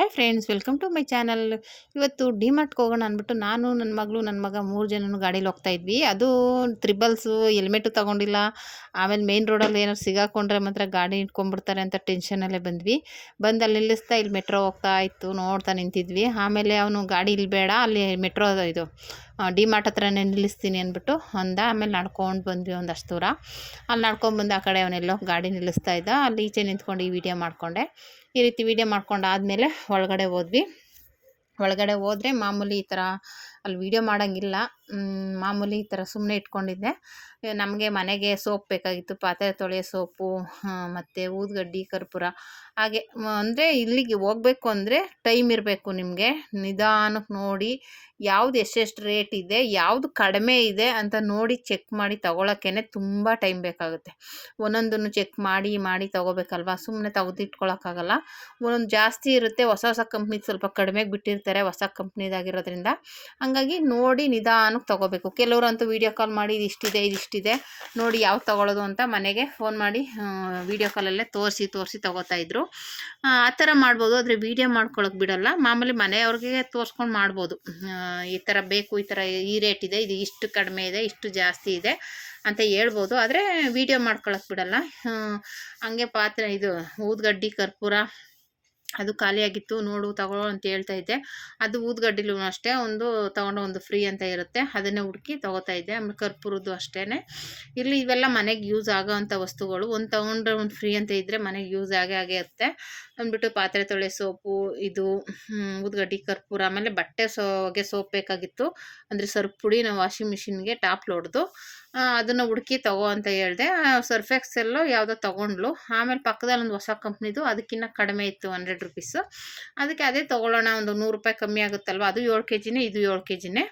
Hi friends welcome to my channel ಇವತ್ತು ಡಿಮಾರ್ಟ್ಗೆ ಹೋಗೋಣ ಅಂದ್ಬಿಟ್ಟು ನಾನು ನನ್ನ ಮಗಳು ನನ್ನ ಮಗ ಮೂರು ಜನನು ಗಾಡೀಲಿ ಹೋಗ್ತಾ ಇದ್ವಿ. ಅದು ತ್ರಿಬಲ್ಸು ಹೆಲ್ಮೆಟು ತಗೊಂಡಿಲ್ಲ. ಆಮೇಲೆ ಮೇನ್ ರೋಡಲ್ಲಿ ಏನಾದ್ರು ಸಿಗಾಕೊಂಡ್ರೆ ಮಾತ್ರ ಗಾಡಿ ಇಟ್ಕೊಂಡ್ಬಿಡ್ತಾರೆ ಅಂತ ಟೆನ್ಷನಲ್ಲೇ ಬಂದ್ವಿ. ಬಂದು ಅಲ್ಲಿ ನಿಲ್ಲಿಸ್ತಾ ಇಲ್ಲಿ ಮೆಟ್ರೋ ಹೋಗ್ತಾ ಇತ್ತು, ನೋಡ್ತಾ ನಿಂತಿದ್ವಿ. ಆಮೇಲೆ ಅವನು ಗಾಡಿ ಇಲ್ಲಿ ಬೇಡ ಅಲ್ಲಿ ಮೆಟ್ರೋ ಇದು ಡಿಮಾರ್ಟ್ ಹತ್ರನೇ ನಿಲ್ಲಿಸ್ತೀನಿ ಅಂದ್ಬಿಟ್ಟು ಅಂದ, ಆಮೇಲೆ ನಡ್ಕೊಂಡು ಬಂದ್ವಿ ಒಂದಷ್ಟು ದೂರ. ಅಲ್ಲಿ ನಡ್ಕೊಂಡು ಬಂದು ಆ ಕಡೆ ಅವನೆಲ್ಲೋ ಗಾಡಿ ನಿಲ್ಲಿಸ್ತಾ ಇದ್ದ. ಅಲ್ಲಿ ಈಚೆ ನಿಂತ್ಕೊಂಡು ಈ ವಿಡಿಯೋ ಮಾಡಿಕೊಂಡೆ. ಈ ರೀತಿ ವಿಡಿಯೋ ಮಾಡ್ಕೊಂಡಾದ್ಮೇಲೆ ಒಳಗಡೆ ಹೋದ್ವಿ. ಒಳಗಡೆ ಹೋದರೆ ಮಾಮೂಲಿ ಈ ಥರ ಅಲ್ಲಿ ವಿಡಿಯೋ ಮಾಡೋಂಗಿಲ್ಲ. ಮಾಮೂಲಿ ಈ ಥರ ಸುಮ್ಮನೆ ಇಟ್ಕೊಂಡಿದ್ದೆ. ನಮಗೆ ಮನೆಗೆ ಸೋಪ್ ಬೇಕಾಗಿತ್ತು, ಪಾತ್ರೆ ತೊಳೆಯೋ ಸೋಪು ಮತ್ತು ಊದ್ಗಡ್ಡಿ, ಕರ್ಪೂರ. ಹಾಗೆ ಅಂದರೆ ಇಲ್ಲಿಗೆ ಹೋಗಬೇಕು ಅಂದರೆ ಟೈಮ್ ಇರಬೇಕು ನಿಮಗೆ. ನಿಧಾನಕ್ಕೆ ನೋಡಿ ಯಾವ್ದು ಎಷ್ಟೆಷ್ಟು ರೇಟ್ ಇದೆ, ಯಾವುದು ಕಡಿಮೆ ಇದೆ ಅಂತ ನೋಡಿ ಚೆಕ್ ಮಾಡಿ ತಗೊಳಕ್ಕೇ ತುಂಬ ಟೈಮ್ ಬೇಕಾಗುತ್ತೆ. ಒಂದೊಂದನ್ನು ಚೆಕ್ ಮಾಡಿ ಮಾಡಿ ತಗೋಬೇಕಲ್ವಾ? ಸುಮ್ಮನೆ ತೆಗೆದಿಟ್ಕೊಳಕ್ಕಾಗಲ್ಲ ಒಂದೊಂದು ಜಾಸ್ತಿ ಇರುತ್ತೆ, ಹೊಸ ಹೊಸ ಕಂಪ್ನಿದು ಸ್ವಲ್ಪ ಕಡಿಮೆಗೆ ಬಿಟ್ಟಿರ್ತಾರೆ, ಹೊಸ ಕಂಪ್ನಿದಾಗಿರೋದ್ರಿಂದ. ಹಂಗಾಗಿ ನೋಡಿ ನಿಧಾನಕ್ಕೆ ತೊಗೋಬೇಕು. ಕೆಲವರಂತೂ ವೀಡಿಯೋ ಕಾಲ್ ಮಾಡಿ ಇದಿಷ್ಟಿದೆ ಇದಿಷ್ಟಿದೆ ನೋಡಿ ಯಾವ್ದು ತೊಗೊಳೋದು ಅಂತ ಮನೆಗೆ ಫೋನ್ ಮಾಡಿ ವೀಡಿಯೋ ಕಾಲಲ್ಲೇ ತೋರಿಸಿ ತೋರಿಸಿ ತೊಗೋತಾಯಿದ್ರು ಆ ಥರ ಮಾಡ್ಬೋದು, ಆದರೆ ವೀಡಿಯೋ ಮಾಡ್ಕೊಳಕ್ಕೆ ಬಿಡೋಲ್ಲ. ಮಾಮೂಲಿ ಮನೆಯವ್ರಿಗೆ ತೋರಿಸ್ಕೊಂಡು ಮಾಡ್ಬೋದು. ಈ ಥರ ಬೇಕು, ಈ ಥರ ಈ ರೇಟ್ ಇದೆ, ಇದು ಇಷ್ಟು ಕಡಿಮೆ ಇದೆ, ಇಷ್ಟು ಜಾಸ್ತಿ ಇದೆ ಅಂತ ಹೇಳ್ಬೋದು. ಆದರೆ ವೀಡಿಯೋ ಮಾಡ್ಕೊಳಕ್ಕೆ ಬಿಡಲ್ಲ. ಹಂಗೆ ಪಾತ್ರೆ ಇದು ಊದ್ಗಡ್ಡಿ, ಕರ್ಪೂರ ಅದು ಖಾಲಿಯಾಗಿತ್ತು, ನೋಡು ತಗೊಳ್ಳೋ ಅಂತ ಹೇಳ್ತಾ ಇದ್ದೆ. ಅದು ಊದ್ಗಡ್ಡಿಲೂ ಅಷ್ಟೇ, ಒಂದು ತಗೊಂಡು ಒಂದು ಫ್ರೀ ಅಂತ ಇರುತ್ತೆ. ಅದನ್ನೇ ಹುಡುಕಿ ತಗೋತಾ ಇದ್ದೆ, ಆಮೇಲೆ ಕರ್ಪೂರದ್ದು ಅಷ್ಟೇ ಇಲ್ಲಿ ಇವೆಲ್ಲ ಮನೆಗೆ ಯೂಸ್ ಆಗೋವಂಥ ವಸ್ತುಗಳು. ಒಂದು ತೊಗೊಂಡ್ರೆ ಒಂದು ಫ್ರೀ ಅಂತ ಇದ್ದರೆ ಮನೆಗೆ ಯೂಸ್ ಆಗೇ ಆಗೇ ಇರುತ್ತೆ. ಅಂದ್ಬಿಟ್ಟು ಪಾತ್ರೆ, ತೊಳೆ, ಸೋಪು, ಇದು ಊದ್ಗಡ್ಡಿ, ಕರ್ಪೂರ, ಆಮೇಲೆ ಬಟ್ಟೆ ಸೋಗೆ ಸೋಪ್ ಬೇಕಾಗಿತ್ತು. ಅಂದರೆ ಸರ್ಪುಡಿ ಪುಡಿ ನಾವು ವಾಷಿಂಗ್ ಮಿಷಿನ್ಗೆ ಟಾಪ್ ಲೋಡ್ದು ಅದನ್ನು ಹುಡುಕಿ ತಗೋ ಅಂತ ಹೇಳಿದೆ. ಸರ್ಫ್ ಎಕ್ಸೆಲ್ಲೋ ಯಾವುದೋ ತೊಗೊಂಡ್ಲು. ಆಮೇಲೆ ಪಕ್ಕದಲ್ಲಿ ಒಂದು ಹೊಸ ಕಂಪ್ನಿದು. ಅದಕ್ಕಿಂತ ಕಡಿಮೆ ಇತ್ತು ಹಂಡ್ರೆಡ್ ರುಪೀಸು. ಅದಕ್ಕೆ ಅದೇ ತೊಗೊಳ್ಳೋಣ. ಒಂದು ನೂರು ರೂಪಾಯಿ ಕಮ್ಮಿ ಆಗುತ್ತಲ್ವ? ಅದು ಏಳು ಕೆ ಜಿನೇ ಇದು ಏಳು ಕೆ ಜಿನೇ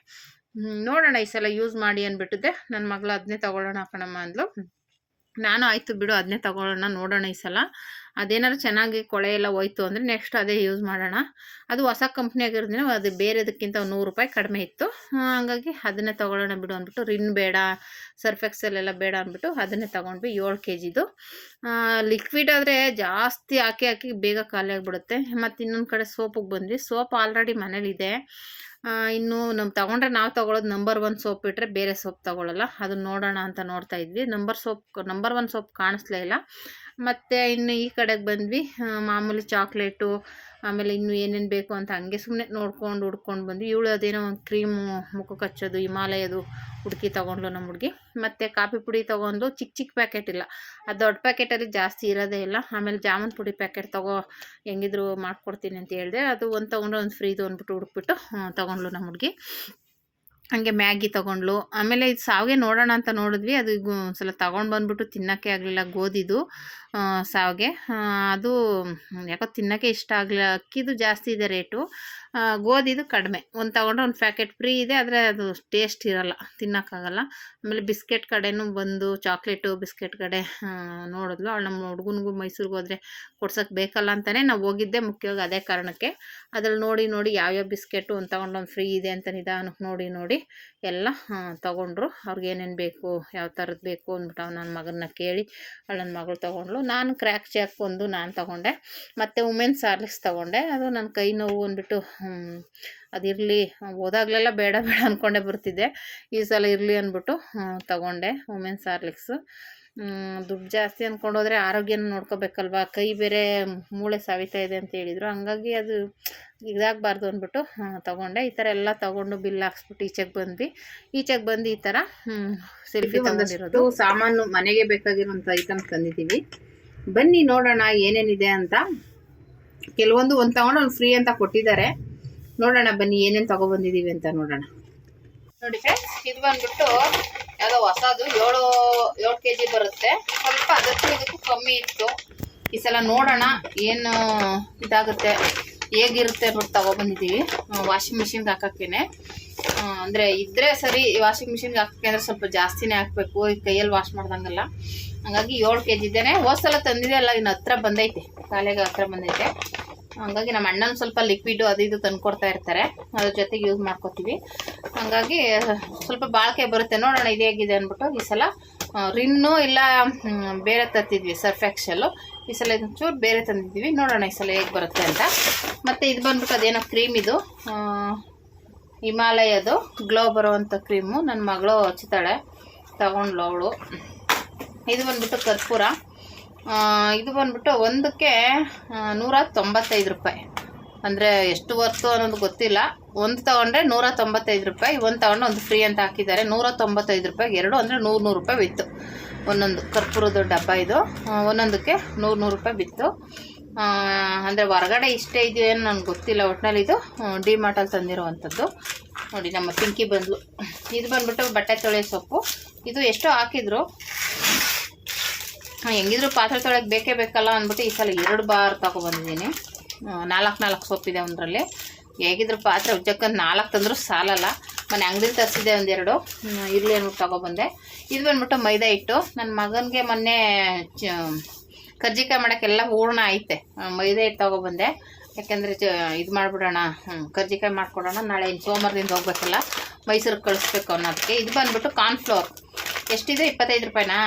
ನೋಡೋಣ ಈ ಸಲ ಯೂಸ್ ಮಾಡಿ ಅಂದ್ಬಿಟ್ಟಿದ್ದೆ ನನ್ನ ಮಗಳು ಅದನ್ನೇ ತೊಗೊಳ್ಳೋಣ ಕಣಮ್ಮ ಅಂದ್ಲು. ನಾನು ಆಯಿತು ಬಿಡು ಅದನ್ನೇ ತಗೊಳ್ಳೋಣ, ನೋಡೋಣ ಈ ಸಲ. ಅದೇನಾದ್ರು ಚೆನ್ನಾಗಿ ಕೊಳೆ ಎಲ್ಲ ಹೋಯ್ತು ಅಂದರೆ ನೆಕ್ಸ್ಟ್ ಅದೇ ಯೂಸ್ ಮಾಡೋಣ. ಅದು ಹೊಸ ಕಂಪ್ನಿ ಆಗಿರೋದ್ರಿಂದ ಅದು ಬೇರೆದಕ್ಕಿಂತ ನೂರು ರೂಪಾಯಿ ಕಡಿಮೆ ಇತ್ತು. ಹಾಗಾಗಿ ಅದನ್ನೇ ತೊಗೊಳ್ಳೋಣ ಬಿಡು ಅಂದ್ಬಿಟ್ಟು, ರಿನ್ ಬೇಡ ಸರ್ಫ್ ಎಕ್ಸೆಲ್ ಬೇಡ ಅಂದ್ಬಿಟ್ಟು ಅದನ್ನೇ ತೊಗೊಂಡ್ವಿ, ಏಳು ಕೆ ಜಿದು ಲಿಕ್ವಿಡ್ ಆದರೆ ಜಾಸ್ತಿ ಹಾಕಿ ಹಾಕಿ ಬೇಗ ಖಾಲಿ ಆಗಿಬಿಡುತ್ತೆ ಮತ್ತು ಇನ್ನೊಂದು ಕಡೆ ಸೋಪಿಗೆ ಬಂದ್ವಿ. ಸೋಪ್ ಆಲ್ರೆಡಿ ಮನೇಲಿದೆ. ಇನ್ನು ನಮ್ಮ ತಗೊಂಡ್ರೆ ನಾವು ತಗೊಳ್ಳೋದು ನಂಬರ್ ಒನ್ ಸೋಪ್ ಬಿಟ್ಟರೆ ಬೇರೆ ಸೋಪ್ ತಗೊಳ್ಳಲ್ಲ ಅದನ್ನ ನೋಡೋಣ ಅಂತ ನೋಡ್ತಾ ಇದ್ವಿ. Number soap number one soap ಕಾಣಿಸ್ಲೇ ಇಲ್ಲ. ಮತ್ತು ಇನ್ನು ಈ ಕಡೆಗೆ ಬಂದ್ವಿ. ಮಾಮೂಲಿ ಚಾಕ್ಲೇಟು, ಆಮೇಲೆ ಇನ್ನು ಏನೇನು ಬೇಕು ಅಂತ ಹಂಗೆ ಸುಮ್ಮನೆ ನೋಡ್ಕೊಂಡು ಹುಡ್ಕೊಂಡು ಬಂದ್ವಿ. ಇವಳು ಅದೇನೋ ಒಂದು ಕ್ರೀಮು ಮುಖಕ್ಕೆ ಹಚ್ಚೋದು ಹಿಮಾಲಯದು ಹುಡುಕಿ ತೊಗೊಂಡ್ಲು ನಮ್ಮ ಹುಡುಗಿ. ಮತ್ತು ಕಾಫಿ ಪುಡಿ ತೊಗೊಂಡು ಚಿಕ್ಕ ಚಿಕ್ಕ ಪ್ಯಾಕೆಟ್ ಇಲ್ಲ. ಆ ದೊಡ್ಡ ಪ್ಯಾಕೆಟಲ್ಲಿ ಜಾಸ್ತಿ ಇರೋದೇ ಇಲ್ಲ. ಆಮೇಲೆ ಜಾಮೂನ್ ಪುಡಿ ಪ್ಯಾಕೆಟ್ ತಗೋ ಹೆಂಗಿದ್ರು ಮಾಡ್ಕೊಡ್ತೀನಿ ಅಂತ ಹೇಳಿದೆ. ಅದು ಒಂದು ತೊಗೊಂಡು ಒಂದು ಫ್ರೀದು ಅಂದ್ಬಿಟ್ಟು ಹುಡುಕ್ಬಿಟ್ಟು ತೊಗೊಂಡ್ಲು ನಮ್ಮ ಹುಡುಗಿ. ಹಂಗೆ ಮ್ಯಾಗಿ ತೊಗೊಂಡ್ಲು. ಆಮೇಲೆ ಇದು ಸಾವಿಗೆ ನೋಡೋಣ ಅಂತ ನೋಡಿದ್ವಿ. ಅದು ಸಲ ತೊಗೊಂಡು ಬಂದ್ಬಿಟ್ಟು ತಿನ್ನೋಕ್ಕೆ ಆಗಲಿಲ್ಲ ಗೋಧಿದು ಸಾವಿಗೆ. ಅದು ಯಾಕೋ ತಿನ್ನೋಕ್ಕೆ ಇಷ್ಟ ಆಗಲಿಲ್ಲ ಅಕ್ಕಿದು ಜಾಸ್ತಿ ಇದೆ ರೇಟು. ಗೋಧಿದು ಕಡಿಮೆ. ಒಂದು ತಗೊಂಡ್ರೆ ಒಂದು ಪ್ಯಾಕೆಟ್ ಫ್ರೀ ಇದೆ, ಆದರೆ ಅದು ಟೇಸ್ಟ್ ಇರಲ್ಲ ತಿನ್ನೋಕ್ಕಾಗಲ್ಲ ಆಮೇಲೆ ಬಿಸ್ಕೆಟ್ ಕಡೆನೂ ಬಂದು ಚಾಕ್ಲೇಟು ಬಿಸ್ಕೆಟ್ ಕಡೆ ನೋಡಿದ್ಲು. ಅವಳು ನಮ್ಮ ಹುಡುಗನಿಗೂ ಮೈಸೂರಿಗೆ ಹೋದರೆ ಕೊಡ್ಸೋಕ್ಕೆ ಬೇಕಲ್ಲ ಅಂತಲೇ ನಾವು ಹೋಗಿದ್ದೆ ಮುಖ್ಯವಾಗಿ ಅದೇ ಕಾರಣಕ್ಕೆ. ಅದ್ರಲ್ಲಿ ನೋಡಿ ನೋಡಿ ಯಾವ್ಯಾವ ಬಿಸ್ಕೆಟು ಒಂದು ಫ್ರೀ ಇದೆ ಅಂತ ನಿಧಾನಕ್ಕೆ ನೋಡಿ ನೋಡಿ ಎಲ್ಲ ತೊಗೊಂಡ್ರು. ಅವ್ರಿಗೆ ಏನೇನು ಬೇಕು, ಯಾವ ಥರದ್ದು ಬೇಕು ಅಂದ್ಬಿಟ್ಟು ನನ್ನ ಮಗನ್ನ ಕೇಳಿ, ಅವಳು ನನ್ನ ಮಗಳು ತೊಗೊಂಡ್ಲು ನಾನು ಕ್ರ್ಯಾಕ್ ಚಾಕ್ ಒಂದು ನಾನು ತೊಗೊಂಡೆ. ಮತ್ತು ವುಮೆನ್ಸ್ ಹಾರ್ಲಿಕ್ಸ್ ತೊಗೊಂಡೆ. ಅದು ನನ್ನ ಕೈ ನೋವು ಅಂದ್ಬಿಟ್ಟು ಅದಿರಲಿ ಹೋದಾಗಲೆಲ್ಲ ಬೇಡ ಬೇಡ ಅಂದ್ಕೊಂಡೆ ಬರ್ತಿದ್ದೆ. ಈ ಸಲ ಇರಲಿ ಅಂದ್ಬಿಟ್ಟು ತೊಗೊಂಡೆ ವುಮೆನ್ಸ್ ಹಾರ್ಲಿಕ್ಸು ದುಡ್ಡು ಜಾಸ್ತಿ ಅಂದ್ಕೊಂಡು ಹೋದರೆ ಆರೋಗ್ಯನ ನೋಡ್ಕೋಬೇಕಲ್ವಾ? ಕೈ ಬೇರೆ ಮೂಳೆ ಸವಿತಾ ಇದೆ ಅಂತ ಹೇಳಿದರು. ಹಂಗಾಗಿ ಅದು ಇದಾಗಬಾರ್ದು ಅಂದ್ಬಿಟ್ಟು ತೊಗೊಂಡೆ. ಈ ಥರ ಎಲ್ಲ ತೊಗೊಂಡು ಬಿಲ್ ಹಾಕ್ಸ್ಬಿಟ್ಟು ಈಚೆಗೆ ಬಂದ್ವಿ. ಈಚೆಗೆ ಬಂದು ಈ ಥರ ಸೆಲ್ಫಿ ತಗೊಂಡಿರೋದು. ಸಾಮಾನು ಮನೆಗೆ ಬೇಕಾಗಿರುವಂಥ ಐಟಮ್ಸ್ ತಂದಿದ್ದೀವಿ. ಬನ್ನಿ ನೋಡೋಣ ಏನೇನಿದೆ ಅಂತ. ಕೆಲವೊಂದು ಒಂದು ತಗೊಂಡು ಒಂದು ಫ್ರೀ ಅಂತ ಕೊಟ್ಟಿದ್ದಾರೆ. ನೋಡೋಣ ಬನ್ನಿ ಏನೇನು ತಗೊಬಂದಿದ್ದೀವಿ ಅಂತ ನೋಡೋಣ. ನೋಡಿ ಫ್ರೆಂಡ್ಸ್ ಇದು ಬಂದ್ಬಿಟ್ಟು ಯಾವುದೋ ಹೊಸದು, ಏಳು ಏಳು ಕೆ ಜಿ ಬರುತ್ತೆ. ಸ್ವಲ್ಪ ಅದಕ್ಕೂ ಇದಕ್ಕೂ ಕಮ್ಮಿ ಇತ್ತು. ಈ ಸಲ ನೋಡೋಣ ಏನು ಇದಾಗುತ್ತೆ. ಹೇಗಿರುತ್ತೆ ಅಂದ್ಬಿಟ್ಟು ತಗೊಬಂದಿದ್ದೀವಿ ವಾಷಿಂಗ್ ಮಿಷಿನ್ಗೆ ಹಾಕೋಕ್ಕೇನೆ. ಅಂದರೆ ಇದ್ದರೆ ಸರಿ ವಾಷಿಂಗ್ ಮಿಷಿನ್ಗೆ ಹಾಕಕ್ಕೆ ಅಂದರೆ ಸ್ವಲ್ಪ ಜಾಸ್ತಿನೇ ಹಾಕಬೇಕು. ಕೈಯಲ್ಲಿ ವಾಶ್ ಮಾಡ್ದಂಗಲ್ಲ. ಹಂಗಾಗಿ ಏಳು ಕೆ ಜಿ ಇದ್ದೇನೆ. ಹೋದ್ ಸಲ ತಂದಿದೆ ಅಲ್ಲ, ಇನ್ನು ಹತ್ರ ಬಂದೈತೆ. ಕಾಲೆಗೆ ಹತ್ರ ಬಂದೈತೆ. ಹಂಗಾಗಿ ನಮ್ಮ ಅಣ್ಣನ ಸ್ವಲ್ಪ ಲಿಕ್ವಿಡ್ ಅದು ಇದು ತಂದ್ಕೊಡ್ತಾ ಇರ್ತಾರೆ. ಅದ್ರ ಜೊತೆಗೆ ಯೂಸ್ ಮಾಡ್ಕೋತೀವಿ. ಹಂಗಾಗಿ, ಸ್ವಲ್ಪ ಬಾಳಿಕೆ ಬರುತ್ತೆ. ನೋಡೋಣ ಇದು ಹೇಗಿದೆ ಅಂದ್ಬಿಟ್ಟು ಈ ಸಲ. ರಿನ್ನು ಇಲ್ಲ ಬೇರೆ ತತ್ತಿದ್ವಿ ಸರ್ಫ್ ಎಕ್ಸೆಲ್ಲು ಈ ಸಲ ಚೂರು ಬೇರೆ ತಂದಿದ್ದೀವಿ. ನೋಡೋಣ ಈ ಸಲ ಹೇಗೆ ಬರುತ್ತೆ ಅಂತ. ಮತ್ತು ಇದು ಬಂದ್ಬಿಟ್ಟು ಅದೇನೋ ಕ್ರೀಮ್ ಇದು. ಹಿಮಾಲಯದು ಗ್ಲೋ ಬರುವಂಥ ಕ್ರೀಮು. ನನ್ನ ಮಗಳು ಹಚ್ತಾಳೆ ತಗೊಂಡ್ಲು ಅವಳು. ಇದು ಬಂದ್ಬಿಟ್ಟು ಕರ್ಪೂರ. ಇದು ಬಂದ್ಬಿಟ್ಟು ಒಂದಕ್ಕೆ ನೂರ ತೊಂಬತ್ತೈದು ರೂಪಾಯಿ. ಅಂದರೆ ಎಷ್ಟು ವರ್ತು ಅನ್ನೋದು ಗೊತ್ತಿಲ್ಲ. ಒಂದು ತೊಗೊಂಡ್ರೆ ನೂರ ತೊಂಬತ್ತೈದು ರೂಪಾಯಿ. ಒಂದು ತಗೊಂಡು ಒಂದು ಫ್ರೀ ಅಂತ ಹಾಕಿದ್ದಾರೆ. ನೂರ ತೊಂಬತ್ತೈದು ರೂಪಾಯಿ ಎರಡು ಅಂದರೆ ನೂರು ನೂರು ರೂಪಾಯಿ ಬಿತ್ತು ಒಂದೊಂದು ಕರ್ಪೂರದ ಡಬ್ಬ ಇದು. ಒಂದೊಂದಕ್ಕೆ ನೂರು ನೂರು ರೂಪಾಯಿ ಬಿತ್ತು. ಅಂದರೆ ಹೊರಗಡೆ ಇಷ್ಟೇ ಇದೆಯೋ ಏನು ನನಗೆ ಗೊತ್ತಿಲ್ಲ. ಒಟ್ಟಿನಲ್ಲಿ ಇದು ಡಿ ಮಾರ್ಟಲ್ಲಿ ತಂದಿರುವಂಥದ್ದು ನೋಡಿ, ನಮ್ಮ ಪಿಂಕಿ ಬಂದ್ಲು. ಇದು ಬಂದ್ಬಿಟ್ಟು ಬಟ್ಟೆ ತೊಳೆಯೋ ಸೊಪ್ಪು. ಇದು ಎಷ್ಟೋ ಹಾಕಿದ್ರು. ಹೆಂಗಿದ್ರು ಪಾತ್ರೆ ತೊಳೆಯೋಕ್ಕೆ ಬೇಕೇ ಬೇಕಲ್ಲ ಅಂದ್ಬಿಟ್ಟು ಈ ಸಲ ಎರಡು ಬಾರ್ ತಗೊಬಂದಿದ್ದೀನಿ ನಾಲ್ಕು ನಾಲ್ಕು ಸೊಪ್ಪಿದೆ ಒಂದರಲ್ಲಿ. ಹೇಗಿದ್ರು ಪಾತ್ರೆ ಉಜ್ಜಕ್ಕೆ ನಾಲ್ಕು ತಂದರೂ ಸಾಲಲ್ಲ. ಮನೆ ಅಂಗಡಿ ತರಿಸಿದೆ ಒಂದೆರಡು. ಇರಲಿ ಅಂದ್ಬಿಟ್ಟು ತೊಗೊಬಂದೆ. ಇದು ಬಂದ್ಬಿಟ್ಟು ಮೈದಾ ಹಿಟ್ಟು. ನನ್ನ ಮಗನಿಗೆ ಮೊನ್ನೆ ಕರ್ಜಿಕಾಯಿ ಮಾಡೋಕ್ಕೆಲ್ಲ ಹೂರ್ಣ ಐತೆ. ಮೈದಾ ಹಿಟ್ಟು ತೊಗೊಬಂದೆ. ಯಾಕೆಂದರೆ ಚ, ಇದು ಮಾಡಿಬಿಡೋಣ. ಕರ್ಜಿಕಾಯಿ ಮಾಡ್ಕೊಡೋಣ. ನಾಳೆ ಇನ್ನು ಸೋಮವಾರದಿಂದ ಹೋಗ್ಬೇಕಲ್ಲ. ಮೈಸೂರಿಗೆ ಕಳಿಸ್ಬೇಕು ಅನ್ನೋದಕ್ಕೆ. ಇದು ಬಂದ್ಬಿಟ್ಟು ಕಾರ್ನ್ಫ್ಲೋರ್. ಎಷ್ಟಿದೆ? ಇಪ್ಪತ್ತೈದು ರೂಪಾಯಿನಾ?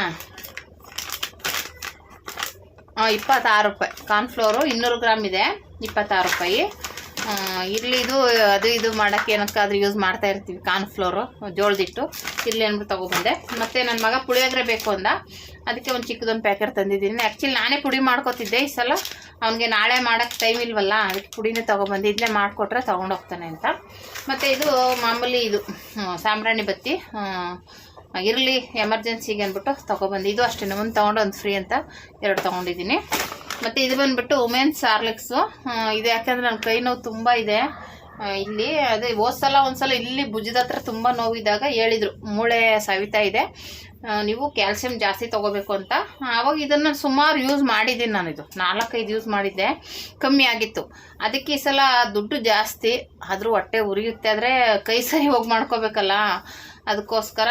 ಹಾಂ ಇಪ್ಪತ್ತಾರು ರೂಪಾಯಿ. ಕಾರ್ನ್ಫ್ಲೋರು ಇನ್ನೂರು ಗ್ರಾಮ್ ಇದೆ. ಇಪ್ಪತ್ತಾರು ರೂಪಾಯಿ. ಆ, ಇರ್ಲಿ ಇದು ಅದು ಇದು ಮಾಡೋಕ್ಕೆ ಏನಕ್ಕಾದ್ರೂ ಯೂಸ್ ಮಾಡ್ತಾ ಇರ್ತೀವಿ ಕಾರ್ನ್ಫ್ಲೋರು ಜೋಳದಿಟ್ಟು. ಇಲ್ಲಿ ಅಂದ್ಬಿಟ್ಟು ತೊಗೊಬಂದೆ. ಮತ್ತು ನನ್ನ ಮಗ ಪುಳಿಯೋಗರೆ ಬೇಕು ಅಂದ. ಅದಕ್ಕೆ ಒಂದು ಚಿಕ್ಕದೊಂದು ಪ್ಯಾಕೆಟ್ ತಂದಿದ್ದೀನಿ. ಆ್ಯಕ್ಚುಲಿ ನಾನೇ ಪುಡಿ ಮಾಡ್ಕೊತಿದ್ದೆ ಈ ಸಲ. ಅವನಿಗೆ ನಾಳೆ ಮಾಡೋಕ್ಕೆ ಟೈಮ್ ಇಲ್ವಲ್ಲ ಅದಕ್ಕೆ ಪುಡಿನೇ ತೊಗೊಬಂದು. ಇದನ್ನೇ ಮಾಡಿಕೊಟ್ರೆ ತೊಗೊಂಡೋಗ್ತಾನೆ ಅಂತ. ಮತ್ತು ಇದು ಮಾಮೂಲಿ ಇದು ಸಾಂಬ್ರಾಣಿ ಬತ್ತಿ. ಇರಲಿ ಎಮರ್ಜೆನ್ಸಿಗೆ ಅಂದ್ಬಿಟ್ಟು ತೊಗೊಬಂದು. ಇದು ಅಷ್ಟೇ ಒಂದು ತೊಗೊಂಡು ಒಂದು ಫ್ರೀ ಅಂತ ಎರಡು ತೊಗೊಂಡಿದ್ದೀನಿ. ಮತ್ತು ಇದು ಬಂದ್ಬಿಟ್ಟು ವುಮೆನ್ಸ್ ಹಾರ್ಲಿಕ್ಸು ಇದು ಯಾಕಂದರೆ ನನ್ನ ಕೈ ನೋವು ತುಂಬ ಇದೆ. ಇಲ್ಲಿ, ಅದೇ ಹೋದ ಸಲ ಒಂದ್ಸಲ ಇಲ್ಲಿ ಭುಜದ ಹತ್ರ ತುಂಬ ನೋವಿದ್ದಾಗ ಹೇಳಿದರು, ಮೂಳೆ ಸವಿತಾ ಇದೆ. ನೀವು ಕ್ಯಾಲ್ಸಿಯಂ ಜಾಸ್ತಿ ತೊಗೋಬೇಕು ಅಂತ. ಆವಾಗ ಇದನ್ನು ಸುಮಾರು ಯೂಸ್ ಮಾಡಿದ್ದೀನಿ ನಾನು ಇದು ನಾಲ್ಕೈದು ಯೂಸ್ ಮಾಡಿದ್ದೆ. ಕಮ್ಮಿ ಆಗಿತ್ತು. ಅದಕ್ಕೆ ಈ ಸಲ ದುಡ್ಡು ಜಾಸ್ತಿ. ಆದರೂ ಹೊಟ್ಟೆ ಉರಿಯುತ್ತೆ. ಆದರೆ ಕೈ ಸರಿ ಹೋಗಿ ಮಾಡ್ಕೋಬೇಕಲ್ಲ. ಅದಕ್ಕೋಸ್ಕರ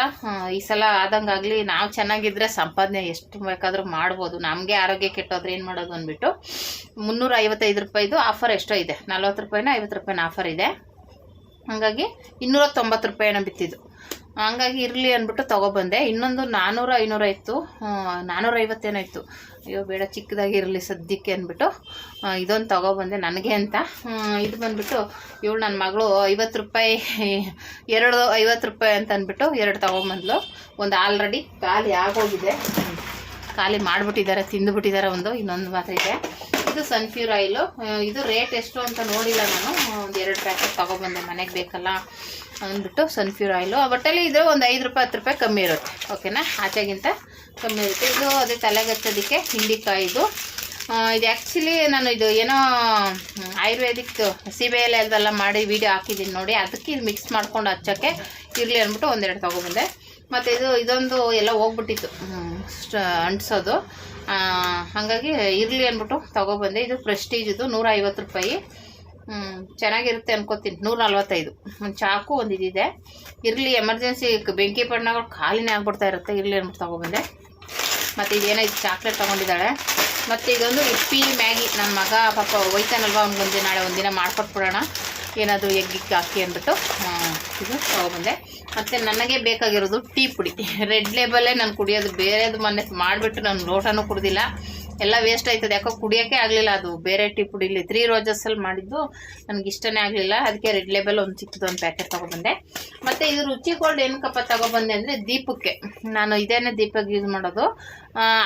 ಈ ಸಲ ಆದಂಗಾಗಲಿ ನಾವು ಚೆನ್ನಾಗಿದ್ದರೆ ಸಂಪಾದನೆ ಎಷ್ಟು ಬೇಕಾದರೂ ಮಾಡ್ಬೋದು. ನಮಗೆ ಆರೋಗ್ಯ ಕೆಟ್ಟೋದ್ರೆ ಏನು ಮಾಡೋದು ಅಂದ್ಬಿಟ್ಟು ಮುನ್ನೂರ ಐವತ್ತೈದು ರೂಪಾಯಿದು ಆಫರ್ ಎಷ್ಟೋ ಇದೆ. ನಲ್ವತ್ತು ರೂಪಾಯಿನ ಐವತ್ತು ರೂಪಾಯಿನ ಆಫರ್ ಇದೆ. ಹಾಗಾಗಿ ಇನ್ನೂರ ತೊಂಬತ್ತು ರೂಪಾಯಿನ ಬಿತ್ತಿದ್ದು. ಹಂಗಾಗಿ ಇರಲಿ ಅಂದ್ಬಿಟ್ಟು ತೊಗೊಬಂದೆ. ಇನ್ನೊಂದು ನಾನ್ನೂರು ಐನೂರ ಇತ್ತು ನಾನ್ನೂರ ಐವತ್ತೇನೋ ಇತ್ತು ಅಯ್ಯೋ, ಬೇಡ, ಚಿಕ್ಕದಾಗಿ ಇರಲಿ ಸದ್ಯಕ್ಕೆ ಅಂದ್ಬಿಟ್ಟು ಇದೊಂದು ತೊಗೊಬಂದೆ ನನಗೆ ಅಂತ. ಇದು ಬಂದ್ಬಿಟ್ಟು, ಇವಳು ನನ್ನ ಮಗಳು ಐವತ್ತು ರೂಪಾಯಿ, ಎರಡು, ಐವತ್ತು ರೂಪಾಯಿ ಅಂತ ಅಂದ್ಬಿಟ್ಟು ಎರಡು ತೊಗೊಂಬಂದ್ಲು. ಒಂದು ಆಲ್ರೆಡಿ ಖಾಲಿ ಆಗೋಗಿದೆ. ಖಾಲಿ ಮಾಡಿಬಿಟ್ಟಿದ್ದಾರೆ, ತಿಂದುಬಿಟ್ಟಿದ್ದಾರೆ ಒಂದು, ಇನ್ನೊಂದು ಮಾತ್ರ ಇದೆ. ಇದು ಸನ್ಫ್ಯೂರ್ ಆಯಿಲು ಇದು ರೇಟ್ ಎಷ್ಟು ಅಂತ ನೋಡಿಲ್ಲ ನಾನು. ಒಂದು ಎರಡು ಪ್ಯಾಕೆಟ್ ತೊಗೊಬಂದೆ. ಮನೆಗೆ ಬೇಕಲ್ಲ ಅಂದ್ಬಿಟ್ಟು ಸನ್ಫ್ಯೂರ್ ಆಯಿಲು ಒಟ್ಟಲ್ಲಿ ಇದ್ರೆ ಒಂದು ಐದು ರೂಪಾಯಿ, ಹತ್ತು ರೂಪಾಯಿ ಕಮ್ಮಿ ಇರುತ್ತೆ. ಓಕೆನಾ ಆಚೆಗಿಂತ ಕಮ್ಮಿ ಇರುತ್ತೆ. ಇದು ಅದೇ ತಲೆಗೆ ಹಚ್ಚೋದಕ್ಕೆ ಹಿಂಡಿಕಾಯಿದು. ಇದು ಆ್ಯಕ್ಚುಲಿ ನಾನು ಇದು ಏನೋ ಆಯುರ್ವೇದಿಕ್ ಸೀಬೆಯಲ್ಲಿ ಅದೆಲ್ಲ ಮಾಡಿ ವಿಡಿಯೋ ಹಾಕಿದ್ದೀನಿ ನೋಡಿ. ಅದಕ್ಕೆ ಇದು ಮಿಕ್ಸ್ ಮಾಡ್ಕೊಂಡು ಹಚ್ಚೋಕ್ಕೆ ಇರಲಿ ಅಂದ್ಬಿಟ್ಟು ಒಂದೆರಡು ತೊಗೊಬಂದೆ. ಮತ್ತು ಇದು, ಇದೊಂದು ಎಲ್ಲ ಹೋಗ್ಬಿಟ್ಟಿತ್ತು. ಅಂಟಿಸೋದು. ಹಾಗಾಗಿ ಇರಲಿ ಅಂದ್ಬಿಟ್ಟು ತೊಗೊಬಂದೆ. ಇದು ಪ್ರೆಸ್ಟೀಜದು ನೂರ ಐವತ್ತು ರೂಪಾಯಿ. ಚೆನ್ನಾಗಿರುತ್ತೆ ಅನ್ಕೋತೀನಿ. ನೂರ ನಲ್ವತ್ತೈದು ಒಂದು ಚಾಕು ಒಂದು ಇದಿದೆ. ಇರಲಿ ಎಮರ್ಜೆನ್ಸಿ ಬೆಂಕಿ ಬಣ್ಣಗಳು ಖಾಲಿನೇ ಆಗ್ಬಿಡ್ತಾ ಇರುತ್ತೆ. ಇರಲಿ ಅಂದ್ಬಿಟ್ಟು ತೊಗೊಬಂದೆ. ಮತ್ತು ಇದೇನೋ ಇದು ಚಾಕ್ಲೇಟ್ ತೊಗೊಂಡಿದ್ದಾಳೆ. ಮತ್ತು ಇದೊಂದು ಇಪ್ಪಿ ಮ್ಯಾಗಿ ನನ್ನ ಮಗ, ಪಾಪ ಒಯ್ತಾನಲ್ವ ಅವ್ನಿಗೊಂದು ನಾಳೆ ಒಂದಿನ ಮಾಡ್ಕೊಟ್ಬಿಡೋಣ. ಏನಾದರೂ ಎಗ್ಗಿಕ್ಕೆ ಹಾಕಿ ಅಂದ್ಬಿಟ್ಟು ಇದು ತೊಗೊಬಂದೆ. ಮತ್ತು ನನಗೆ ಬೇಕಾಗಿರೋದು ಟೀ ಪುಡಿ. ರೆಡ್ ಲೇಬಲ್ಲೇ ನಾನು ಕುಡಿಯೋದು, ಬೇರೆದು ಮೊನ್ನೆ ಮಾಡಿಬಿಟ್ಟು ನಾನು ಲೋಟನೂ ಕುಡ್ದಿಲ್ಲ. ಎಲ್ಲ ವೇಸ್ಟ್ ಆಯ್ತದೆ. ಯಾಕೋ ಕುಡಿಯೋಕ್ಕೆ ಆಗಲಿಲ್ಲ ಅದು. ಬೇರೆ ಟೀ ಪುಡಿಲಿ ತ್ರೀ ರೋಜಸ್ಸಲ್ಲಿ ಮಾಡಿದ್ದು. ನನಗೆ ಇಷ್ಟನೇ ಆಗಲಿಲ್ಲ. ಅದಕ್ಕೆ ರೆಡ್ ಲೇಬಲ್ ಒಂದು ಚಿಕ್ಕದು ಒಂದು ಪ್ಯಾಕೆಟ್ ತೊಗೊಬಂದೆ. ಮತ್ತು ಇದು ರುಚಿ ಗೋಲ್ಡ್ ಏನಕ್ಕಪ್ಪ ತೊಗೊಬಂದೆ ಅಂದರೆ ದೀಪಕ್ಕೆ. ನಾನು ಇದೇನೇ ದೀಪಕ್ಕೆ ಯೂಸ್ ಮಾಡೋದು.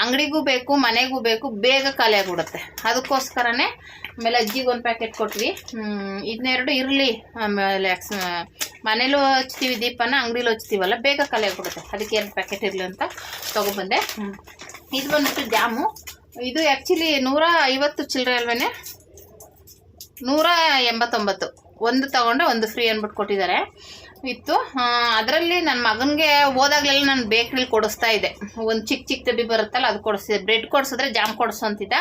ಅಂಗಡಿಗೂ ಬೇಕು, ಮನೆಗೂ ಬೇಕು, ಬೇಗ ಖಾಲಿ ಆಗಿಬಿಡುತ್ತೆ ಅದಕ್ಕೋಸ್ಕರನೇ ಆಮೇಲೆ ಅಜ್ಜಿಗೆ ಒಂದು ಪ್ಯಾಕೆಟ್ ಕೊಟ್ವಿ. ಇದನ್ನೆರಡು ಇರಲಿ. ಆಮೇಲೆ ಮನೇಲೂ ಹಚ್ತೀವಿ ದೀಪನ ಅಂಗಡಿಲೂ ಹಚ್ತೀವಲ್ಲ ಬೇಗ ಕಲೆ ಕೊಡುತ್ತೆ ಅದಕ್ಕೆ ಎರಡು ಪ್ಯಾಕೆಟ್ ಇರಲಿ ಅಂತ ತೊಗೊಬಂದೆ. ಇದು ಬಂದ್ಬಿಟ್ಟು ಜಾಮು. ಇದು ಆ್ಯಕ್ಚುಲಿ ನೂರ ಐವತ್ತು ಚಿಲ್ಲರೆ ಅಲ್ವೇ ನೂರ ಎಂಬತ್ತೊಂಬತ್ತು. ಒಂದು ತಗೊಂಡ್ರೆ ಒಂದು ಫ್ರೀ ಅಂದ್ಬಿಟ್ಟು ಕೊಟ್ಟಿದ್ದಾರೆ. ಇತ್ತು. ಅದರಲ್ಲಿ ನನ್ನ ಮಗನಿಗೆ ಹೋದಾಗಲೆಲ್ಲ ನಾನು ಬೇಕ್ರಿಲಿ ಕೊಡಿಸ್ತಾ ಇದ್ದೆ. ಒಂದು ಚಿಕ್ಕ ಚಿಕ್ಕ ಡಬ್ಬಿ ಬರುತ್ತಲ್ಲ ಅದು ಕೊಡಿಸಿದೆ. ಬ್ರೆಡ್ ಕೊಡಿಸಿದ್ರೆ ಜಾಮ್ ಕೊಡಿಸು ಅಂತಿದ್ದ.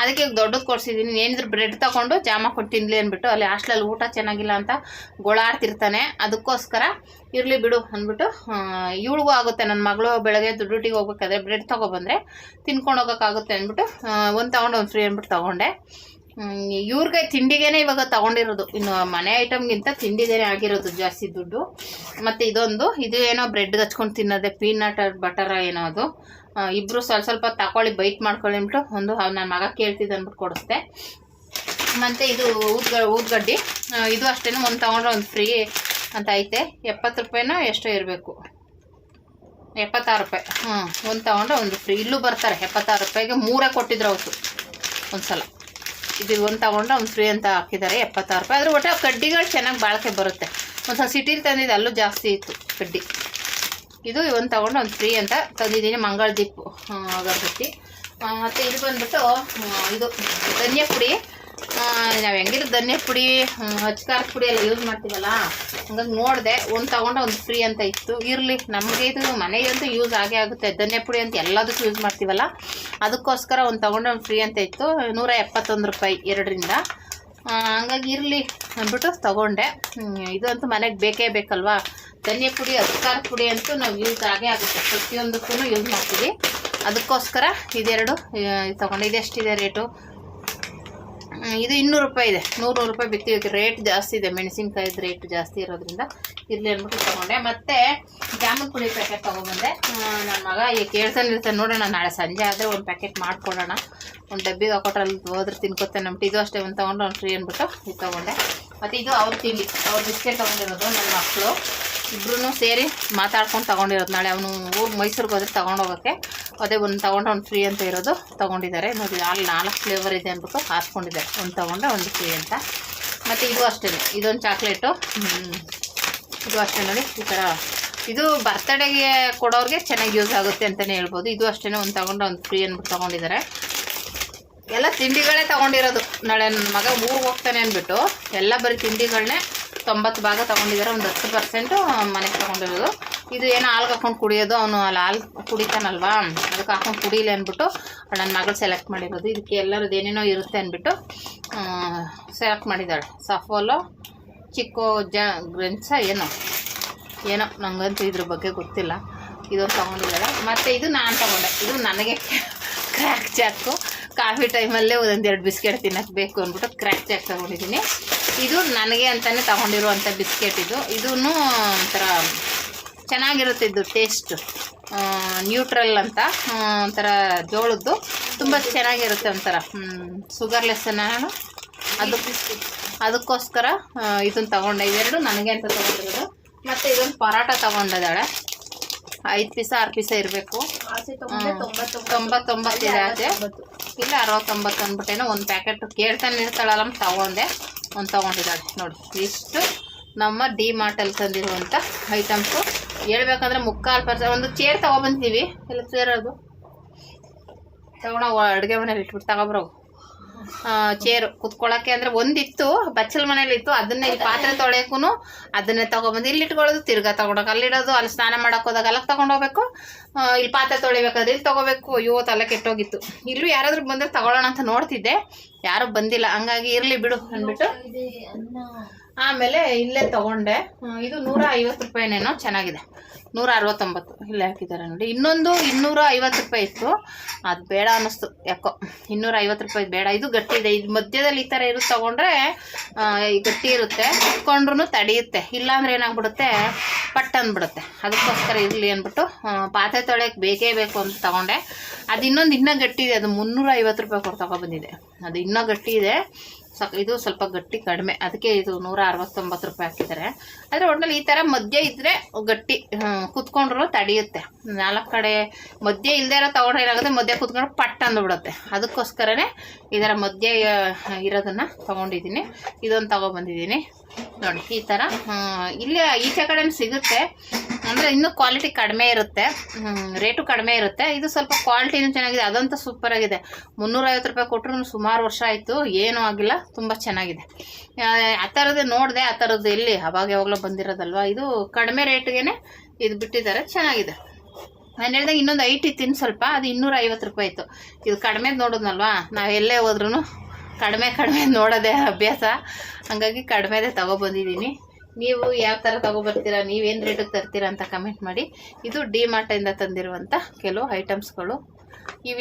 ಅದಕ್ಕೆ ದೊಡ್ಡದು ಕೊಡಿಸಿದ್ದೀನಿ ಏನಿದ್ರು ಬ್ರೆಡ್ ತಗೊಂಡು ಜಾಮ ಕೊಟ್ಟು ಅಂದ್ಬಿಟ್ಟು ಅಲ್ಲಿ ಹಾಸ್ಟ್ಲಲ್ಲಿ ಊಟ ಚೆನ್ನಾಗಿಲ್ಲ ಅಂತ ಗೋಳಾಡ್ತಿರ್ತಾನೆ. ಅದಕ್ಕೋಸ್ಕರ ಇರಲಿ ಬಿಡು ಅಂದ್ಬಿಟ್ಟು ಇವಳಿಗೂ ಆಗುತ್ತೆ. ನನ್ನ ಮಗಳು ಬೆಳಗ್ಗೆ ದುಡ್ಡುಟಿಗೆ ಹೋಗ್ಬೇಕಾದ್ರೆ ಬ್ರೆಡ್ ತೊಗೊಬಂದ್ರೆ ತಿನ್ಕೊಂಡು ಹೋಗೋಕ್ಕಾಗುತ್ತೆ ಅಂದ್ಬಿಟ್ಟು ಒಂದು ತೊಗೊಂಡು ಒಂದು ಫ್ರೀ ಅಂದ್ಬಿಟ್ಟು ತೊಗೊಂಡೆ. ಇವ್ರಿಗೆ ತಿಂಡಿಗೇನೆ ಇವಾಗ ತಗೊಂಡಿರೋದು. ಇನ್ನು ಮನೆ ಐಟಮ್ಗಿಂತ ತಿಂಡಿದೇನೆ ಆಗಿರೋದು ಜಾಸ್ತಿ ದುಡ್ಡು. ಮತ್ತು ಇದೊಂದು, ಇದು ಏನೋ ಬ್ರೆಡ್ ಹಚ್ಕೊಂಡು ತಿನ್ನೋದೆ, ಪೀನಟ್ ಬಟರ ಏನೋ ಅದು. ಇಬ್ಬರು ಸ್ವಲ್ಪ ಸ್ವಲ್ಪ ತಗೊಳ್ಳಿ ಬೈಟ್ ಮಾಡ್ಕೊಳ್ಳಿ ಅಂದ್ಬಿಟ್ಟು ಒಂದು ನನ್ನ ಮಗ ಕೇಳ್ತಿದ್ದೆ ಅಂದ್ಬಿಟ್ಟು ಕೊಡಿಸ್ದೆ. ಮತ್ತು ಇದು ಊದ್ಗ, ಊದ್ಗಡ್ಡಿ. ಇದು ಅಷ್ಟೇ ಒಂದು ತೊಗೊಂಡ್ರೆ ಒಂದು ಫ್ರೀ ಅಂತ ಐತೆ. ಎಪ್ಪತ್ತು ರೂಪಾಯಿನೋ ಎಷ್ಟೋ ಇರಬೇಕು. ಎಪ್ಪತ್ತಾರು ರೂಪಾಯಿ. ಹ್ಞೂ ಒಂದು ತಗೊಂಡ್ರೆ ಒಂದು ಫ್ರೀ. ಇಲ್ಲೂ ಬರ್ತಾರೆ, ಎಪ್ಪತ್ತಾರು ರೂಪಾಯಿಗೆ ಮೂರೇ ಕೊಟ್ಟಿದ್ರು ಅವತ್ತು ಒಂದು ಸಲ ಇದು ಒಂದು ತಗೊಂಡ್ರೆ ಒಂದು ಫ್ರೀ ಅಂತ ಹಾಕಿದ್ದಾರೆ ಎಪ್ಪತ್ತಾರು ರೂಪಾಯಿ. ಆದರೆ ಒಟ್ಟು ಕಡ್ಡಿಗಳು ಚೆನ್ನಾಗಿ ಬಾಳಿಕೆ ಬರುತ್ತೆ. ಒಂದು ಸಲ ಸಿಟಿಲಿ ತಂದಿದ್ದು, ಅಲ್ಲೂ ಜಾಸ್ತಿ ಇತ್ತು ಕಡ್ಡಿ. ಇದು ಒಂದು ತಗೊಂಡು ಒಂದು ಫ್ರೀ ಅಂತ ತಂದಿದ್ದೀನಿ ಮಂಗಳ ದೀಪ್ ಅಗರಬತ್ತಿ. ಮತ್ತು ಇದು ಬಂದುಬಿಟ್ಟು ಇದು ಧನಿಯಾ ಪುಡಿ ನಾವು ಹೆಂಗಿದ್ರು ಧನ್ಯ ಪುಡಿ ಹಚ್ಕಾರದ ಪುಡಿ ಎಲ್ಲ ಯೂಸ್ ಮಾಡ್ತೀವಲ್ಲ, ಹಂಗಾಗಿ ನೋಡಿದೆ, ಒಂದು ತೊಗೊಂಡು ಒಂದು ಫ್ರೀ ಅಂತ ಇತ್ತು. ಇರಲಿ, ನಮಗೆ ಇದು ಮನೆಗಂತೂ ಯೂಸ್ ಆಗೇ ಆಗುತ್ತೆ. ಧನ್ಯ ಪುಡಿ ಅಂತ ಎಲ್ಲದಕ್ಕೂ ಯೂಸ್ ಮಾಡ್ತೀವಲ್ಲ, ಅದಕ್ಕೋಸ್ಕರ ಒಂದು ತೊಗೊಂಡು ಒಂದು ಫ್ರೀ ಅಂತ ಇತ್ತು. ನೂರ ಎಪ್ಪತ್ತೊಂದು ರೂಪಾಯಿ ಎರಡರಿಂದ. ಹಂಗಾಗಿ ಇರಲಿ ಅಂದ್ಬಿಟ್ಟು ತಗೊಂಡೆ. ಇದು ಇದಂತೂ ಮನೆಗೆ ಬೇಕೇ ಬೇಕಲ್ವಾ? ಧನ್ಯ ಪುಡಿ ಹಚ್ಕಾರ ಪುಡಿ ಅಂತೂ ನಾವು ಯೂಸ್ ಆಗೇ ಆಗುತ್ತೆ. ಪ್ರತಿಯೊಂದಕ್ಕೂ ಯೂಸ್ ಮಾಡ್ತೀವಿ. ಅದಕ್ಕೋಸ್ಕರ ಇದೆರಡು ತೊಗೊಂಡು. ಇದೆಷ್ಟಿದೆ ರೇಟು? ಇದು ಇನ್ನೂರು ರೂಪಾಯಿ ಇದೆ. ನೂರು ರೂಪಾಯಿ ಬಿತ್ತಿ ರೇಟ್ ಜಾಸ್ತಿ ಇದೆ. ಮೆಣಸಿನ್ಕಾಯ್ದು ರೇಟ್ ಜಾಸ್ತಿ ಇರೋದ್ರಿಂದ ಇರಲಿ ಅಂದ್ಬಿಟ್ಟು ತೊಗೊಂಡೆ. ಮತ್ತೆ ಜಾಮೂನ್ ಪುಡಿ ಪ್ಯಾಕೆಟ್ ತೊಗೊಬಂದೆ. ನನ್ನ ಮಗ ಈಗ ಕೇಳ್ತಾನೆ ಇರ್ತಾನೆ. ನೋಡೋಣ, ನಾಳೆ ಸಂಜೆ ಆದರೆ ಒಂದು ಪ್ಯಾಕೆಟ್ ಮಾಡ್ಕೊಡೋಣ. ಒಂದು ಡಬ್ಬಿಗೆ ಹಾಕೊಟ್ರೆ ಅಲ್ಲಿ ಹೋದ್ರೆ ತಿನ್ಕೋತಾನೆ ನಮ್ಗೆ. ಇದು ಅಷ್ಟೇ, ಒಂದು ತೊಗೊಂಡು ಒಂದು ಫ್ರೀ ಅಂದ್ಬಿಟ್ಟು ಇದು ತೊಗೊಂಡೆ. ಮತ್ತು ಇದು ಅವ್ರ ತಿಂಡಿ. ಅವ್ರ ಬಿಸ್ಕೆಟ್ ತೊಗೊಂಡಿರೋದು ನನ್ನ ಮಕ್ಕಳು ಇಬ್ರು ಸೇರಿ ಮಾತಾಡ್ಕೊಂಡು ತೊಗೊಂಡಿರೋದು. ನಾಳೆ ಅವನು ಊರು ಮೈಸೂರಿಗೆ ಹೋದ್ರೆ ತೊಗೊಂಡೋಗೋಕ್ಕೆ. ಅದೇ ಒಂದು ತೊಗೊಂಡು ಒಂದು ಫ್ರೀ ಅಂತ ಇರೋದು ತೊಗೊಂಡಿದ್ದಾರೆ. ನೋಡಿ, ಅಲ್ಲಿ ನಾಲ್ಕು ಫ್ಲೇವರ್ ಇದೆ ಅಂದ್ಬಿಟ್ಟು ಹಾಸ್ಕೊಂಡಿದ್ದಾರೆ. ಒಂದು ತೊಗೊಂಡ್ರೆ ಒಂದು ಫ್ರೀ ಅಂತ. ಮತ್ತು ಇದು ಅಷ್ಟೇ ಇದೊಂದು ಚಾಕ್ಲೇಟು ಇದು ಅಷ್ಟೇ ನೋಡಿ. ಈ ಥರ ಇದು ಬರ್ತಡೇಗೆ ಕೊಡೋರಿಗೆ ಚೆನ್ನಾಗಿ ಯೂಸ್ ಆಗುತ್ತೆ ಅಂತಲೇ ಹೇಳ್ಬೋದು. ಇದು ಅಷ್ಟೇ ಒಂದು ತೊಗೊಂಡು ಒಂದು ಫ್ರೀ ಅಂದ್ಬಿಟ್ಟು ತೊಗೊಂಡಿದ್ದಾರೆ. ಎಲ್ಲ ತಿಂಡಿಗಳೇ ತಗೊಂಡಿರೋದು. ನಾಳೆ ನನ್ನ ಮಗ ಊರಿಗೆ ಹೋಗ್ತಾನೆ ಅಂದ್ಬಿಟ್ಟು ಎಲ್ಲ ಬರೀ ತಿಂಡಿಗಳನ್ನೇ ತೊಂಬತ್ತು ಭಾಗ ತೊಗೊಂಡಿದ್ದಾರೆ, ಒಂದು ಹತ್ತು ಪರ್ಸೆಂಟು ಮನೆಗೆ ತೊಗೊಂಡಿರೋದು. ಇದು ಏನೋ ಹಾಲ್ಗೆ ಹಾಕೊಂಡು ಕುಡಿಯೋದು, ಅವನು ಅಲ್ಲಿ ಹಾಲು ಕುಡಿತಾನಲ್ವಾ? ಅದಕ್ಕೆ ಹಾಕೊಂಡು ಕುಡಿಲಿ ಅಂದ್ಬಿಟ್ಟು ನನ್ನ ಮಗಳು ಸೆಲೆಕ್ಟ್ ಮಾಡಿರೋದು. ಇದಕ್ಕೆ ಎಲ್ಲರದ್ದು ಏನೇನೋ ಇರುತ್ತೆ ಅಂದ್ಬಿಟ್ಟು ಸೆಲೆಕ್ಟ್ ಮಾಡಿದ್ದಾಳೆ. ಸಫೋಲೋ ಚಿಕ್ಕೋ ಜ ಗ್ರೆನ್ಸ ಏನೋ? ಏನೋ ನನಗಂತೂ ಇದ್ರ ಬಗ್ಗೆ ಗೊತ್ತಿಲ್ಲ. ಇದೊಂದು ತೊಗೊಂಡಿದ್ದಾಳೆ. ಮತ್ತು ಇದು ನಾನು ತೊಗೊಂಡೆ. ಇದು ನನಗೆ ಕ್ರ್ಯಾಕ್ ಚಾಕು ಕಾಫಿ ಟೈಮಲ್ಲೇ ಒಂದೆರಡು ಬಿಸ್ಕೆಟ್ ತಿನ್ನಕ್ಕೆ ಬೇಕು ಅಂದ್ಬಿಟ್ಟು ಕ್ರ್ಯಾಕ್ ಚಾಕ್ ತೊಗೊಂಡಿದ್ದೀನಿ. ಇದು ನನಗೆ ಅಂತಲೇ ತೊಗೊಂಡಿರುವಂಥ ಬಿಸ್ಕೆಟ್ ಇದು. ಇದೂ ಒಂಥರ ಚೆನ್ನಾಗಿರುತ್ತೆ ಇದು ಟೇಸ್ಟ್ ನ್ಯೂಟ್ರಲ್ ಅಂತ ಒಂಥರ ಜೋಳದ್ದು. ತುಂಬ ಚೆನ್ನಾಗಿರುತ್ತೆ ಒಂಥರ. ಶುಗರ್ಲೆಸ್ ನಾನು. ಅದು ಅದಕ್ಕೋಸ್ಕರ ಇದನ್ನು ತಗೊಂಡೆ. ಇವೆರಡು ನನಗೆ ಅಂತ ತೊಗೊಂಡಿರೋದು. ಮತ್ತು ಇದೊಂದು ಪರಾಟ ತೊಗೊಂಡಿದ್ದಾಳೆ. ಐದು ಪೀಸ ಆರು ಪೀಸ ಇರಬೇಕು. ತೊಂಬತ್ತೊಂಬತ್ತಿದೆ ಆಚೆ. ಇಲ್ಲ ಅರವತ್ತೊಂಬತ್ತು ಅಂದ್ಬಿಟ್ಟೇನೋ ಒಂದು ಪ್ಯಾಕೆಟ್ ಕೇಳ್ತಾನೆ ಇರ್ತಾಳಲ್ಲ ತಗೊಂಡೆ. ಒಂದು ತೊಗೊಂಡಿದ್ದಾಳೆ. ನೋಡಿ ಇಷ್ಟು ನಮ್ಮ ಡಿ ಮಾರ್ಟಲ್ಲಿ ತಂದಿರುವಂಥ ಐಟಮ್ಸು ಹೇಳ್ಬೇಕಂದ್ರೆ ಮುಕ್ಕಾಲು ಪರ್ಸೆಂಟ್ ಒಂದು ಚೇರ್ ತೊಗೊಬಂತೀವಿ ಎಲ್ಲ ಸೇರೋದು ಅದು. ತಗೊಂಡ ಅಡುಗೆ ಮನೇಲಿ ಇಟ್ಬಿಟ್ಟು ತಗೊಬರೋಗು. ಚೇರು ಕುತ್ಕೊಳ್ಳೋಕೆ ಅಂದ್ರೆ ಒಂದಿತ್ತು, ಬಚ್ಚಲ ಮನೇಲಿ ಇತ್ತು. ಅದನ್ನೇ ಇಲ್ಲಿ ಪಾತ್ರೆ ತೊಳೆಯಕ್ಕೂ ಅದನ್ನೇ ತೊಗೊಬಂದು ಇಲ್ಲಿ ಇಟ್ಕೊಳ್ಳೋದು, ತಿರ್ಗಾ ತೊಗೊಂಡೋಗಿ ಅಲ್ಲಿಡೋದು ಅಲ್ಲಿ ಸ್ನಾನ ಮಾಡೋಕೆ ಹೋದಾಗ ಅಲ್ಲಿಗೆ ತೊಗೊಂಡೋಗ್ಬೇಕು. ಹೋಗ್ಬೇಕು ಇಲ್ಲಿ ಪಾತ್ರೆ ತೊಳಿಬೇಕಾದ್ರೆ ಇಲ್ಲಿ ತಗೋಬೇಕು. ಅಯ್ಯೋ, ತಲೆ ಕೆಟ್ಟೋಗಿತ್ತು. ಇಲ್ಲೂ ಯಾರಾದ್ರೂ ಬಂದ್ರೆ ತಗೊಳ್ಳೋಣ ಅಂತ ನೋಡ್ತಿದ್ದೆ. ಯಾರು ಬಂದಿಲ್ಲ. ಹಂಗಾಗಿ ಇರಲಿ ಬಿಡು ಅಂದ್ಬಿಟ್ಟು. ಆಮೇಲೆ ಇಲ್ಲೇ ತಗೊಂಡೆ. ಇದು ನೂರ ಐವತ್ತು ರೂಪಾಯಿನೇನೋ ಚೆನ್ನಾಗಿದೆ. ನೂರ ಅರವತ್ತೊಂಬತ್ತು ಇಲ್ಲೇ ಹಾಕಿದ್ದಾರೆ ನೋಡಿ. ಇನ್ನೊಂದು ಇನ್ನೂರ ಐವತ್ತು ರೂಪಾಯಿ ಇತ್ತು. ಅದು ಬೇಡ ಅನ್ನಿಸ್ತು. ಯಾಕೋ ಇನ್ನೂರ ಐವತ್ತು ರೂಪಾಯಿ ಬೇಡ. ಇದು ಗಟ್ಟಿ ಇದೆ. ಇದು ಮಧ್ಯದಲ್ಲಿ ಈ ಥರ ಇರೋದು ತಗೊಂಡ್ರೆ ಗಟ್ಟಿ ಇರುತ್ತೆ. ಇಟ್ಕೊಂಡ್ರೂ ತಡೆಯುತ್ತೆ. ಇಲ್ಲಾಂದ್ರೆ ಏನಾಗ್ಬಿಡುತ್ತೆ? ಪಟ್ ಅಂದ್ಬಿಡುತ್ತೆ. ಅದಕ್ಕೋಸ್ಕರ ಇರಲಿ ಅಂದ್ಬಿಟ್ಟು ಪಾತ್ರೆ ತೊಳೆಯೋಕ್ಕೆ ಬೇಕೇ ಬೇಕು ಅಂತ ತಗೊಂಡೆ. ಅದು ಇನ್ನೊಂದು ಇನ್ನೂ ಗಟ್ಟಿ ಇದೆ. ಅದು ಮುನ್ನೂರ ಐವತ್ತು ರೂಪಾಯಿ ಕೊಟ್ಟು ತಗೊಬಂದಿದೆ ಅದು ಇನ್ನೂ ಗಟ್ಟಿ ಇದೆ. ಸಕ್ ಇದು ಸ್ವಲ್ಪ ಗಟ್ಟಿ ಕಡಿಮೆ. ಅದಕ್ಕೆ ಇದು ನೂರ ಅರವತ್ತೊಂಬತ್ತು ರೂಪಾಯಿ ಹಾಕಿದ್ದಾರೆ. ಆದರೆ ಒಟ್ಟಿನಲ್ಲಿ ಈ ಥರ ಮಧ್ಯೆ ಇದ್ದರೆ ಗಟ್ಟಿ ಕುತ್ಕೊಂಡ್ರು ತಡೆಯುತ್ತೆ. ನಾಲ್ಕು ಕಡೆ ಮಧ್ಯೆ ಇಲ್ಲದೆ ಇರೋ ತಗೊಂಡ್ರೆ ಏನಾಗುತ್ತೆ? ಮಧ್ಯೆ ಕುತ್ಕೊಂಡು ಪಟ್ ಅಂದ್ಬಿಡುತ್ತೆ. ಅದಕ್ಕೋಸ್ಕರನೇ ಇದರ ಮಧ್ಯ ಆ, ಇರೋದನ್ನು ತೊಗೊಂಡಿದ್ದೀನಿ. ಇದೊಂದು ತೊಗೊಬಂದಿದ್ದೀನಿ. ನೋಡಿ ಈ ಥರ ಇಲ್ಲಿ ಈಚೆ ಕಡೆ ಸಿಗುತ್ತೆ. ಅಂದರೆ ಇನ್ನೂ ಕ್ವಾಲಿಟಿ ಕಡಿಮೆ ಇರುತ್ತೆ. ರೇಟು ಕಡಿಮೆ ಇರುತ್ತೆ. ಇದು ಸ್ವಲ್ಪ ಕ್ವಾಲಿಟಿನೂ ಚೆನ್ನಾಗಿದೆ. ಅದಂತೂ ಸೂಪರಾಗಿದೆ ಮುನ್ನೂರೈವತ್ತು ರೂಪಾಯಿ ಕೊಟ್ಟರು ಸುಮಾರು ವರ್ಷ ಆಯಿತು. ಏನೂ ಆಗಿಲ್ಲ. ತುಂಬ ಚೆನ್ನಾಗಿದೆ. ಆ, ಆ ಥರದ್ದು ನೋಡಿದೆ ಆ ಥರದ್ದು ಎಲ್ಲಿ ಅವಾಗ ಯಾವಾಗಲೂ ಬಂದಿರೋದಲ್ವ? ಇದು ಕಡಿಮೆ ರೇಟ್ಗೆ ಇದು ಬಿಟ್ಟಿದ್ದಾರೆ. ಚೆನ್ನಾಗಿದೆ. ನಾನು ಹೇಳಿದಾಗ ಇನ್ನೊಂದು ಐಟಿ ತಿನ್ ಸ್ವಲ್ಪ. ಅದು ಇನ್ನೂರ ಐವತ್ತು ರೂಪಾಯಿ ಇತ್ತು. ಇದು ಕಡಿಮೆ ನೋಡೋದ್ನಲ್ವಾ? ನಾವು ಎಲ್ಲೇ ಹೋದ್ರೂ ಕಡಿಮೆ ಕಡಿಮೆ ನೋಡೋದೇ ಅಭ್ಯಾಸ. ಹಂಗಾಗಿ ಕಡಿಮೆದೇ ತಗೊಬಂದಿದ್ದೀನಿ ನೀವು ಯಾವ ಥರ ತೊಗೊಬರ್ತೀರಾ ನೀವೇನು ರೇಟಿಗೆ ತರ್ತೀರಾ ಅಂತ ಕಮೆಂಟ್ ಮಾಡಿ. ಇದು ಡಿ ಮಾರ್ಟಿಂದ ತಂದಿರುವಂಥ ಕೆಲವು ಐಟಮ್ಸ್ಗಳು ಇವು